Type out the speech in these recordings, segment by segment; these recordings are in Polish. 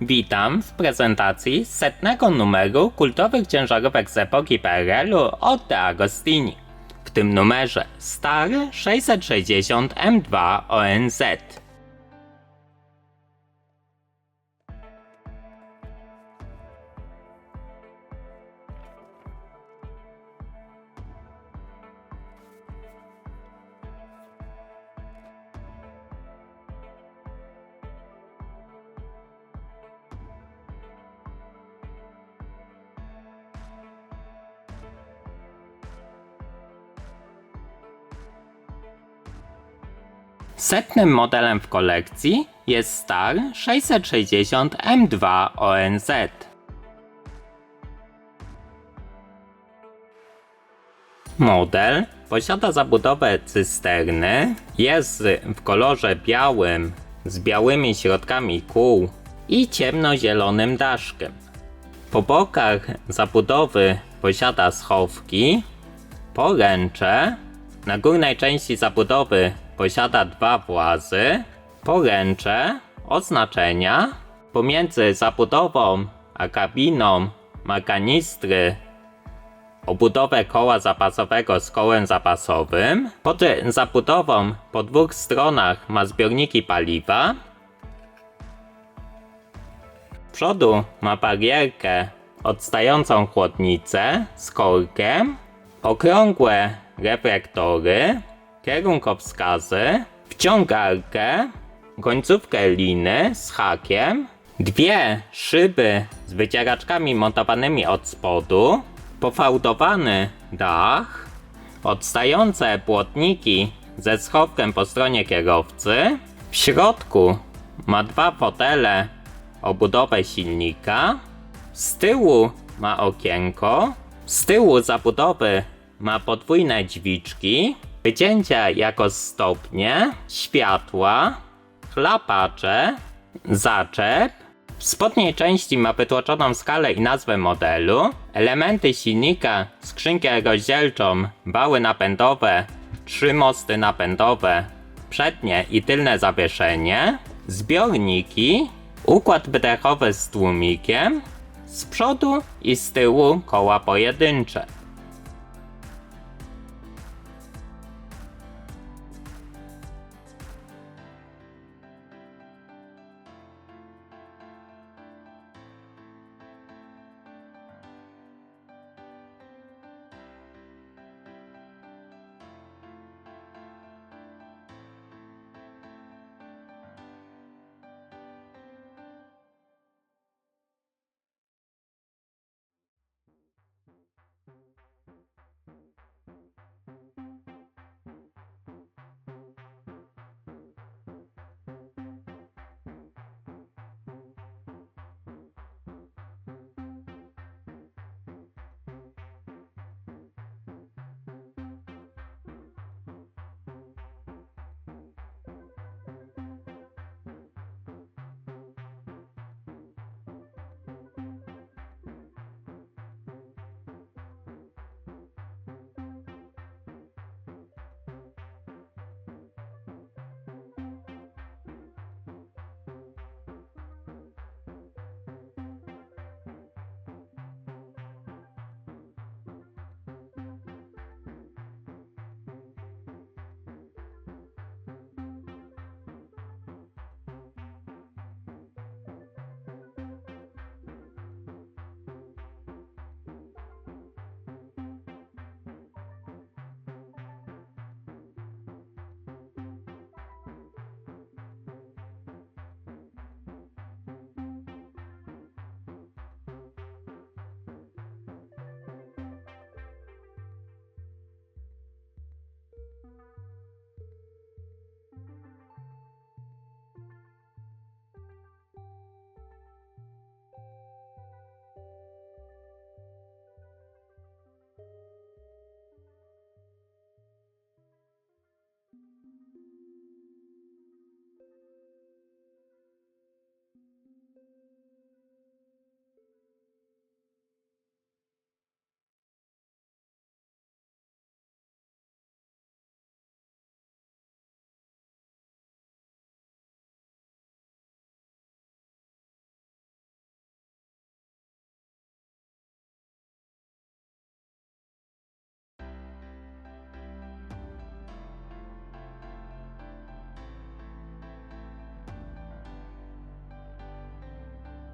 Witam w prezentacji setnego numeru kultowych ciężarówek z epoki PRL-u od De Agostini. W tym numerze stary 660 M2 ONZ. Setnym modelem w kolekcji jest Star 660 M2 ONZ. Model posiada zabudowę cysterny, jest w kolorze białym z białymi środkami kół i ciemnozielonym daszkiem. Po bokach zabudowy posiada schowki, poręcze. Na górnej części zabudowy posiada dwa włazy, poręcze, oznaczenia. Pomiędzy zabudową a kabiną ma kanistry obudowę koła zapasowego z kołem zapasowym. Pod zabudową po dwóch stronach ma zbiorniki paliwa. Z przodu ma barierkę odstającą chłodnicę z korkiem, okrągłe reflektory, kierunkowskazy, wciągarkę, końcówkę liny z hakiem, dwie szyby z wycieraczkami montowanymi od spodu, pofałdowany dach, odstające płotniki ze schowkiem po stronie kierowcy. W środku ma dwa fotele o budowę silnika. Z tyłu ma okienko. Z tyłu zabudowy ma podwójne dźwiczki, wycięcia jako stopnie, światła, chlapacze, zaczep. W spodniej części ma wytłoczoną skalę i nazwę modelu, elementy silnika, skrzynkę rozdzielczą, wały napędowe, trzy mosty napędowe, przednie i tylne zawieszenie, zbiorniki, układ wydechowy z tłumikiem, z przodu i z tyłu koła pojedyncze.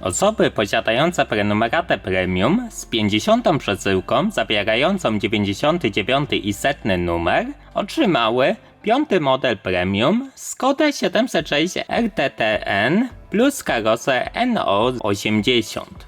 Osoby posiadające prenumeratę premium z 50 przesyłką zawierającą 99 i setny numer otrzymały piąty model premium Skoda 706 RTTN plus karosę NO80.